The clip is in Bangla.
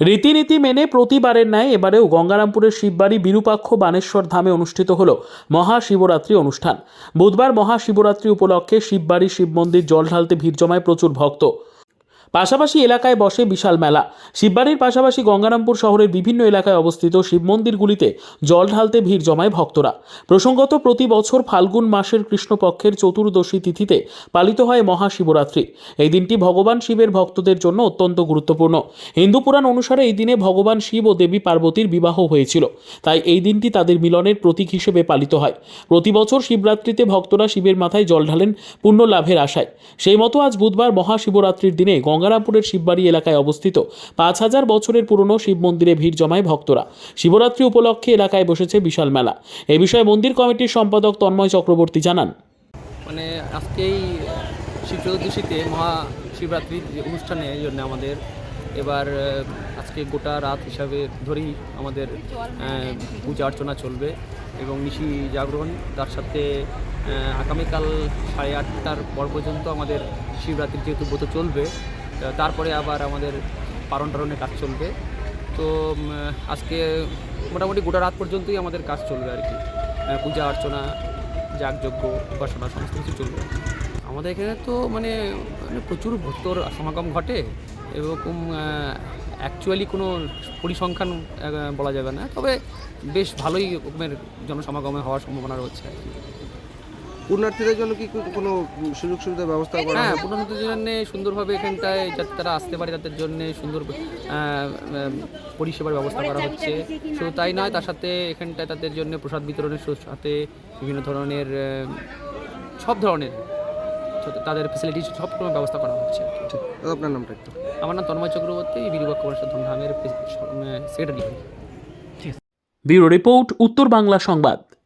রীতিনীতি মেনে প্রতিবারের ন্যায় এবারেও গঙ্গারামপুরের শিববাড়ি বিরূপাক্ষ বানেশ্বর ধামে অনুষ্ঠিত হল মহাশিবরাত্রি অনুষ্ঠান। বুধবার মহাশিবরাত্রি উপলক্ষে শিববাড়ি শিব মন্দির জল ঢালতে ভিড় জমায় প্রচুর ভক্ত। পাশাপাশি এলাকায় বসে বিশাল মেলা। শিববাড়ির পাশাপাশি গঙ্গারামপুর শহরের বিভিন্ন এলাকায় অবস্থিত শিব মন্দিরগুলিতে জল ঢালতে ভিড় জমায় ভক্তরা। প্রসঙ্গত প্রতি বছর ফাল্গুন মাসের কৃষ্ণপক্ষের চতুর্দশী তিথিতে পালিত হয় মহাশিবরাত্রি। এই দিনটি ভগবান শিবের ভক্তদের জন্য অত্যন্ত গুরুত্বপূর্ণ। হিন্দু পুরাণ অনুসারে এই দিনে ভগবান শিব ও দেবী পার্বতীর বিবাহ হয়েছিল। তাই এই দিনটি তাদের মিলনের প্রতীক হিসেবে পালিত হয়। প্রতি বছর শিবরাত্রিতে ভক্তরা শিবের মাথায় জল ঢালেন পুণ্য লাভের আশায়। সেই মতো আজ বুধবার মহাশিবরাত্রির দিনে গঙ্গারামপুরের শিববাড়ি এলাকায় অবস্থিত। পাঁচ হাজার বছরের পুরনো শিব মন্দিরে ভিড় জমায় ভক্তরা। শিবরাত্রি উপলক্ষে এলাকায় বসেছে বিশাল মেলা। এ বিষয়ে মন্দির কমিটির সম্পাদক তন্ময় চক্রবর্তী জানান। মানে আজকে এই শিব চতুর্দশীতে মহা শিবরাত্রির যে অনুষ্ঠানের জন্য আমাদের। এবার আজকে গোটা রাত হিসাবে ধরেই আমাদের পূজা অর্চনা চলবে এবং নিশি জাগরণ। তার সাথে আগামীকাল সাড়ে আটটার পর পর্যন্ত আমাদের শিবরাত্রির যেহেতু ব্রত চলবে তারপরে আবার আমাদের পারণ টারণের কাজ চলবে। তো আজকে মোটামুটি গোটা রাত পর্যন্তই আমাদের কাজ চলবে আর কি। পূজা, অর্চনা, যাগযজ্ঞ, উপাসনা, সমস্ত কিছু চলবে। আমাদের এখানে তো মানে মানে প্রচুর ভক্তর সমাগম ঘটে এরকম অ্যাকচুয়ালি কোনো পরিসংখ্যান বলা যাবে না। তবে বেশ ভালোই রকমের জনসমাগমে হওয়ার সম্ভাবনা রয়েছে পুণ্যার্থীদের জন্য কি কোনো সুযোগ সুবিধার ব্যবস্থা করা হ্যাঁ? পুনরুদ্ধের জন্য সুন্দরভাবে এখানটায় যাতে তারা আসতে পারে তাদের জন্য সুন্দর পরিষেবার ব্যবস্থা করা হচ্ছে। শুধু তাই নয় তার সাথে এখানটায় তাদের জন্য প্রসাদ বিতরণের সাথে বিভিন্ন ধরনের সব ধরনের তাদের ফেসিলিটি সব রকমের ব্যবস্থা করা হচ্ছে। আপনার নামটা একটু? আমার নাম তন্ময় চক্রবর্তী বিরুবাক্য পরিষদ ধনধামের সেক্রেটারি ব্যুরো রিপোর্ট উত্তর বাংলা সংবাদ।